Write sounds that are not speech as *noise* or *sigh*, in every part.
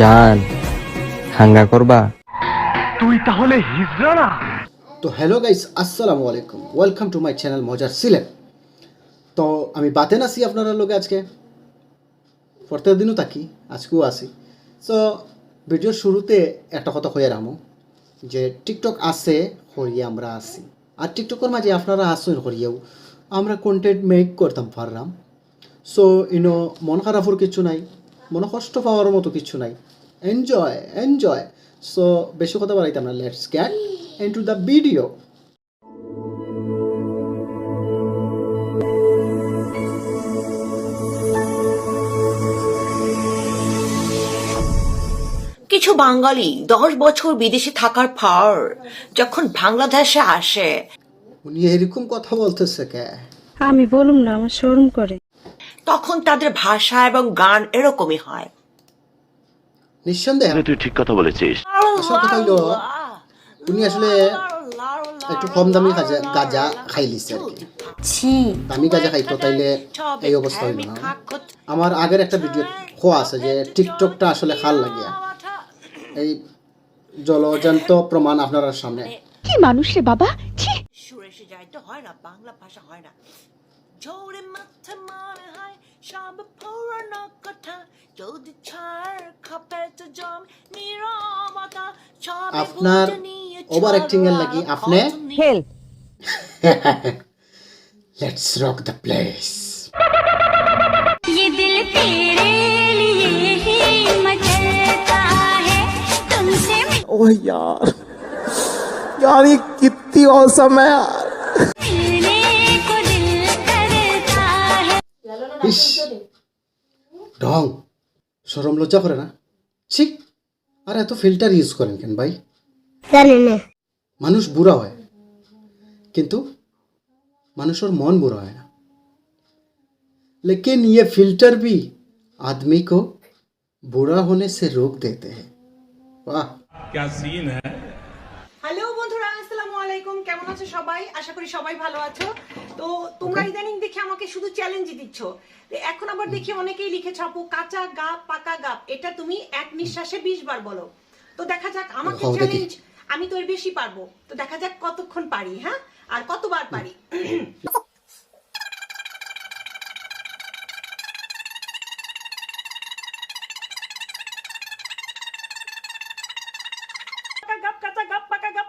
জান হাঙ্গা করবা? তুই তাহলে হিজরানা তো হ্যালো গাইস আসসালামু আলাইকুম। ওয়েলকাম টু মাই চ্যানেল মজার সিলেট। তো আমি বাতেন আছি আপনারা লোকে আজকে। প্রত্যেক দিনও থাকি আজকেও আসি সো ভিডিওর শুরুতে একটা কথা হয়ে রামো যে টিকটক আছে হরিয়ে আমরা আসি আর টিকটকের মাঝে আপনারা আসুন হরিয়েও আমরা কন্টেন্ট মেক করতাম পারলাম সো ইনো মন খারাপর কিছু নাই। মন কষ্ট পাওয়ার মতো কিছু নাই। এনজয় এনজয় সো বেশি কথা বাড়াইতাম না let's get into the video কিছু বাঙালি দশ বছর বিদেশে থাকার পর যখন বাংলাদেশে আসে উনি এরকম কথা বলতেছে কে? আমি বলুম না আমার শোরুম করে। তখন তাদের ভাষা এবং গান এরকমই হয়। নিঃসন্দেহে। তুই ঠিক কথা বলেছিস। আসল কথা হইল উনি আসলে একটু কম দামি গাজা গাজা খাইলিছে আর কি। দামি গাজা খাইতো তাইলে এই অবস্থা হইল না। আমার আগের একটা ভিডিও খোয়া আছে যে টিকটকটা আসলে খাল লাগিয়া। এই জলজান্ত প্রমাণ আপনার সামনে। কি মানুষ রে বাবা? ছি। সুরে এসে হয় না বাংলা ভাষা হয় না। জোরে মাথা মনে হয় সব পুরানো কথা যদি ছাড় খাপে তো জম নিরবতা সব আপনার ওভার অ্যাক্টিং এর লাগি আপনি hell let's rock the place ये दिल तेरे लिए ही मचलता है तुमसे ओह यार यार ये कितनी औसम है यार ইস ঢং সরম লজ্জা করে না ঠিক আর এত ফিল্টার ইউজ করেন কেন ভাই মানুষ বুড়া হয় কিন্তু মানুষের মন বুড়া হয় না लेकिन ये फिल्टर भी आदमी को बुरा होने से रोक देते हैं वाह হ্যালো বন্ধুরা আসসালামু আলাইকুম কেমন আছো সবাই? আশা করি সবাই ভালো আছো। তো তোমরা ইদানিং দেখে আমাকে শুধু চ্যালেঞ্জই দিচ্ছ। তো এখন আবার দেখি অনেকেই লিখেছ আপু কাঁচা গাপ পাকা গাপ এটা তুমি এক নিঃশ্বাসে বিশ বার বলো। তো দেখা যাক আমাকে চ্যালেঞ্জ আমি তো এর বেশি পারব। তো দেখা যাক কতক্ষণ পারি হ্যাঁ? আর কতবার পারি? পাকা গাপ কাঁচা গাপ পাকা গাপ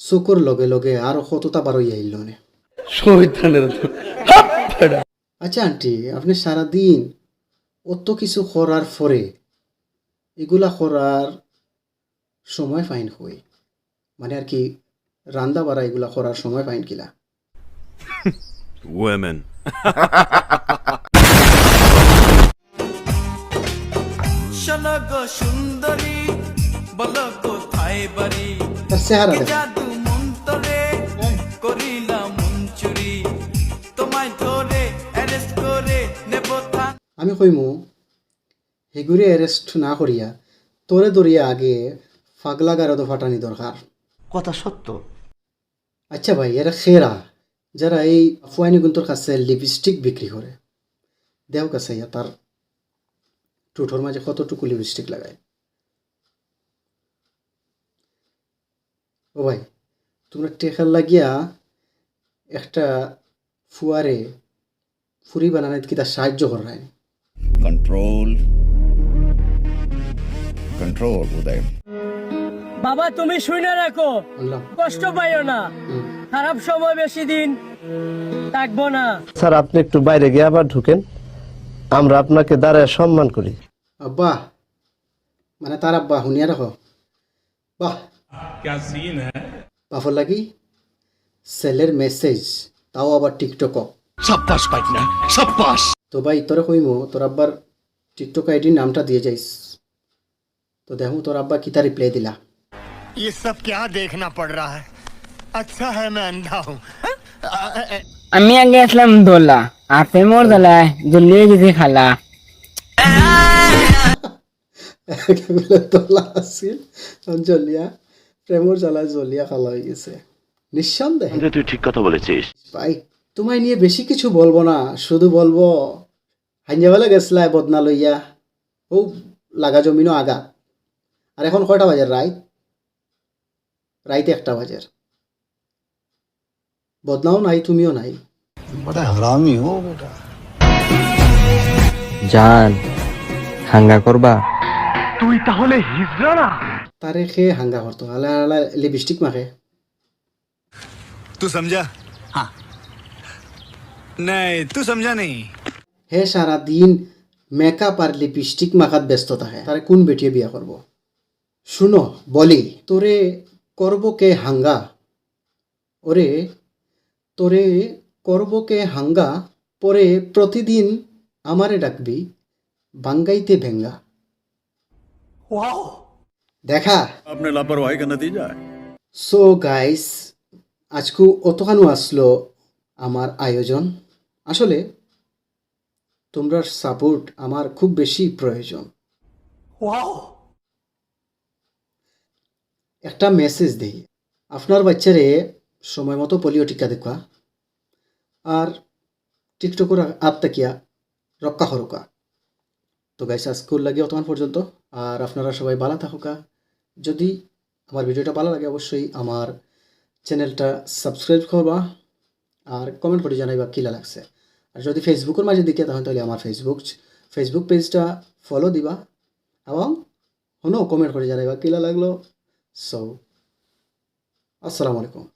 চকুর লগে লগে আর কতটা বারই আইল নে আচ্ছা আন্টি আপনি সারাদিন অত কিছু করার পরে এগুলা করার সময় ফাইন হই মানে আর কি রান্দা বাড়া এগুলা করার সময় ফাইন কিলা? Women. সুন্দরী। বলো কোথায় বাড়ি? জাদু মন্তরে করিলাম মঞ্চুরি? তোমায় ধরে অ্যারেস্ট করে নেব আমি কইমু হেগুরে অ্যারেস্ট না করিয়া তোরে দরিয়া আগে ফাগলা গারদ ফাটানি দরকার। কথা সত্য? আচ্ছা ভাই এরা খেরা যারা এই ফুয়াইনি গুন্তর কাছে লিপস্টিক বিক্রি করে। দেও কাছে ইয়া তার টুঠোর মাঝে কতটুকু লিপস্টিক লাগায়। ও ভাই তোমরা টেকার লাগিয়া একটা ফুয়ারে ফুরি বানানোর কি তার সাহায্য করায় control. Control উদয়। বাবা তুমি শুনে রাখো। কষ্ট পাইও না। খারাপ সময় বেশি দিন থাকব না। স্যার আপনি একটু বাইরে গিয়ে আবার ঢুকেন। আমরা আপনাকে দাঁড়ায় সম্মান করি। আব্বা মানে তার আব্বা শুনিয়া রাখো। বাহ। বাফর লাগি সেলের মেসেজ তাও আবার টিকটক সাব্বাস পাইক না সাব্বাস তো ভাই তোরে কইমো তোর আব্বার টিকটক আইডির নামটা দিয়ে যাইস তো দেখো তোর আব্বা কিতা রিপ্লাই দিলা ये सब क्या देखना पड़ रहा है अच्छा है मैं अंधा हूँ আমি আগে আসলাম দোলা আপে মোর দোলায় জলিয়ে গেছে খালা *laughs* একেবারে তোলা আছিল জলিয়া প্রেমর জ্বালায় জলিয়া খালা হয়ে গেছে। নিঃসন্দেহে। তুই ঠিক কথা বলেছিস। ভাই তোমায় নিয়ে বেশি কিছু বলব না শুধু বলব হাঞ্জাবেলা গেছলাই বদনা লইয়া ও লাগা জমিনও আগা। আর এখন কয়টা বাজার রাইত? রাইতে একটা বাজার বদনাও নাই তুমিও নাই। জান হাঙ্গা করবা? তারে তারিখে হাঙ্গা করতো আলা আলা লিপস্টিক মাখে তু সমঝা নাই তু সমঝা নেই হে সারা দিন মেকআপ আর লিপস্টিক মাখাত ব্যস্ত থাকে তারে কোন বেটিয়ে বিয়া করব শুন বলি তোরে করব কে হাঙ্গা ওরে তোরে করব কে হাঙ্গা পরে প্রতিদিন আমারে ডাকবি বাঙ্গাইতে ভেঙ্গা ওয়াও দেখা अपने लापरवाही का नतीजा है সো গাইস আজকু অতখানো আসলো আমার আয়োজন আসলে তোমরা সাপোর্ট আমার খুব বেশি প্রয়োজন একটা মেসেজ দিই আপনার বাচ্চারে সময় মতো পোলিও টিকা দেখা আর টিকটকের আত্মাকিয়া রক্ষা হরকা তো গাইস আজকুর লাগে অতক্ষণ পর্যন্ত। আর আপনারা সবাই ভালো থাকুকা। যদি আমার ভিডিওটা ভালো লাগে, অবশ্যই আমার চ্যানেলটা সাবস্ক্রাইব করবা আর কমেন্ট করে জানাইবা কিলা লাগছে। আর যদি ফেসবুকের মাঝে দিকে তখন তাহলে আমার ফেসবুক ফেসবুক পেজটা ফলো দিবা এবং হনো কমেন্ট করে জানাইবা কিলা লাগল। সো আসসালামু আলাইকুম।